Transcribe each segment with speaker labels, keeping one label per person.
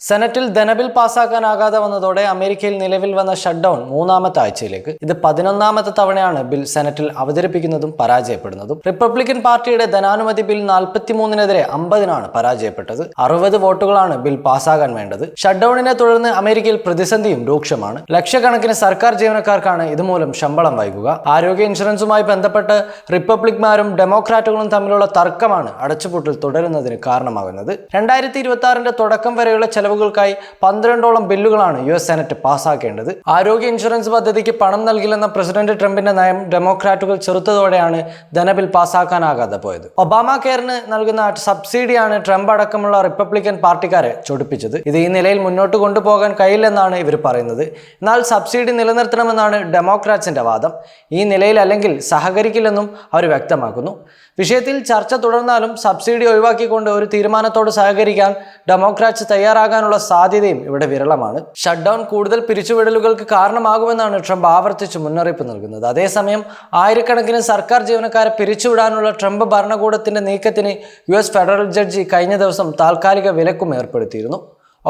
Speaker 1: സെനറ്റിൽ ധനബിൽ പാസ്സാക്കാനാകാതെ വന്നതോടെ അമേരിക്കയിൽ നിലവിൽ വന്ന ഷട്ട് ഡൗൺ മൂന്നാമത്തെ ആഴ്ചയിലേക്ക്. ഇത് പതിനൊന്നാമത്തെ തവണയാണ് ബിൽ സെനറ്റിൽ അവതരിപ്പിക്കുന്നതും പരാജയപ്പെടുന്നതും. റിപ്പബ്ലിക്കൻ പാർട്ടിയുടെ ധനാനുമതി ബിൽ നാൽപ്പത്തിമൂന്നിനെതിരെ അമ്പതിനാണ് പരാജയപ്പെട്ടത്. അറുപത് വോട്ടുകളാണ് ബിൽ പാസ്സാകാൻ വേണ്ടത്. ഷട്ട് ഡൌണിനെ തുടർന്ന് അമേരിക്കയിൽ പ്രതിസന്ധിയും രൂക്ഷമാണ്. ലക്ഷക്കണക്കിന് സർക്കാർ ജീവനക്കാർക്കാണ് ഇതുമൂലം ശമ്പളം വൈകുക. ആരോഗ്യ ഇൻഷുറൻസുമായി ബന്ധപ്പെട്ട് റിപ്പബ്ലിക്മാരും ഡെമോക്രാറ്റുകളും തമ്മിലുള്ള തർക്കമാണ് അടച്ചുപൂട്ടൽ തുടരുന്നതിന് കാരണമാകുന്നത്. രണ്ടായിരത്തി തുടക്കം വരെയുള്ള ചെലവുകൾക്കായി പന്ത്രണ്ടോളം ബില്ലുകളാണ് യു എസ് സെനറ്റ് പാസ്സാക്കേണ്ടത് ആരോഗ്യ ഇൻഷുറൻസ് പദ്ധതിക്ക് പണം നൽകില്ലെന്ന പ്രസിഡന്റ് ട്രംപിന്റെ നയം ഡെമോക്രാറ്റുകൾ ചെറുത്തതോടെയാണ് ധനബിൽ പാസ്സാക്കാനാകാതെ പോയത്. ഒബാമ കെയറിന് നൽകുന്ന സബ്സിഡിയാണ് ട്രംപ് അടക്കമുള്ള റിപ്പബ്ലിക്കൻ പാർട്ടിക്കാരെ ചൊടിപ്പിച്ചത്. ഇത് ഈ നിലയിൽ മുന്നോട്ട് കൊണ്ടുപോകാൻ കഴിയില്ലെന്നാണ് ഇവർ പറയുന്നത്. എന്നാൽ സബ്സിഡി നിലനിർത്തണമെന്നാണ് ഡെമോക്രാറ്റ്സിന്റെ വാദം. ഈ നിലയിൽ അല്ലെങ്കിൽ സഹകരിക്കില്ലെന്നും അവർ വ്യക്തമാക്കുന്നു. വിഷയത്തിൽ ചർച്ച തുടർന്നാലും സബ്സിഡി ഒഴിവാക്കിക്കൊണ്ട് ഒരു തീരുമാനത്തോട് സഹകരിക്കാൻ ഡെമോക്രാറ്റ്സ് തയ്യാറാകാനുള്ള സാധ്യതയും ഇവിടെ വിരളമാണ്. ഷട്ട് ഡൗൺ കൂടുതൽ പിരിച്ചുവിടലുകൾക്ക് കാരണമാകുമെന്നാണ് ട്രംപ് ആവർത്തിച്ച് മുന്നറിയിപ്പ് നൽകുന്നത്. അതേസമയം ആയിരക്കണക്കിന് സർക്കാർ ജീവനക്കാരെ പിരിച്ചുവിടാനുള്ള ട്രംപ് ഭരണകൂടത്തിന്റെ നീക്കത്തിന് യു ഫെഡറൽ ജഡ്ജി കഴിഞ്ഞ ദിവസം താൽക്കാലിക വിലക്കും ഏർപ്പെടുത്തിയിരുന്നു.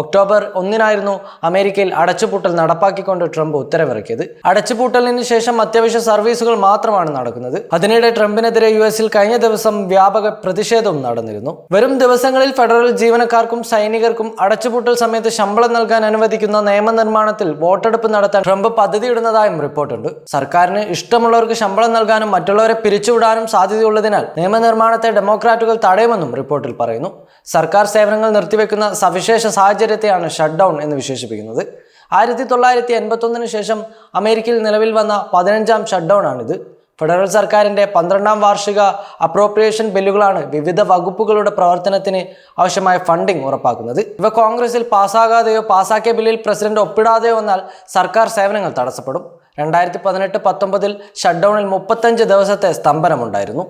Speaker 1: ഒക്ടോബർ ഒന്നിനായിരുന്നു അമേരിക്കയിൽ അടച്ചുപൂട്ടൽ നടപ്പാക്കിക്കൊണ്ട് ട്രംപ് ഉത്തരവിറക്കിയത്. അടച്ചുപൂട്ടലിന് ശേഷം അത്യാവശ്യ സർവീസുകൾ മാത്രമാണ് നടക്കുന്നത്. അതിനിടെ ട്രംപിനെതിരെ യു എസിൽ കഴിഞ്ഞ ദിവസം വ്യാപക പ്രതിഷേധവും നടന്നിരുന്നു. വരും ദിവസങ്ങളിൽ ഫെഡറൽ ജീവനക്കാർക്കും സൈനികർക്കും അടച്ചുപൂട്ടൽ സമയത്ത് ശമ്പളം നൽകാൻ അനുവദിക്കുന്ന നിയമനിർമ്മാണത്തിൽ വോട്ടെടുപ്പ് നടത്താൻ ട്രംപ് പദ്ധതിയിടുന്നതായും റിപ്പോർട്ടുണ്ട്. സർക്കാരിന് ഇഷ്ടമുള്ളവർക്ക് ശമ്പളം നൽകാനും മറ്റുള്ളവരെ പിരിച്ചുവിടാനും സാധ്യതയുള്ളതിനാൽ നിയമനിർമ്മാണത്തെ ഡെമോക്രാറ്റുകൾ തടയുമെന്നും റിപ്പോർട്ടിൽ പറയുന്നു. സർക്കാർ സേവനങ്ങൾ നിർത്തിവെക്കുന്ന സവിശേഷ സാഹചര്യത്തെയാണ് ഷട്ട് ഡൗൺ എന്ന് വിശേഷിപ്പിക്കുന്നത്. ആയിരത്തി തൊള്ളായിരത്തി എൺപത്തൊന്നിന് ശേഷം അമേരിക്കയിൽ നിലവിൽ വന്ന പതിനഞ്ചാം ഷട്ട് ഡൗൺ ആണിത്. ഫെഡറൽ സർക്കാരിന്റെ പന്ത്രണ്ടാം വാർഷിക അപ്രോപ്രിയേഷൻ ബില്ലുകളാണ് വിവിധ വകുപ്പുകളുടെ പ്രവർത്തനത്തിന് ആവശ്യമായ ഫണ്ടിംഗ് ഉറപ്പാക്കുന്നത്. ഇവ കോൺഗ്രസിൽ പാസ്സാകാതെയോ പാസാക്കിയ ബില്ലിൽ പ്രസിഡന്റ് ഒപ്പിടാതെയോ വന്നാൽ സർക്കാർ സേവനങ്ങൾ തടസ്സപ്പെടും. രണ്ടായിരത്തി പതിനെട്ട് പത്തൊമ്പതിൽ ഷട്ട്ഡൗണിൽ മുപ്പത്തഞ്ച് ദിവസത്തെ സ്തംഭനമുണ്ടായിരുന്നു.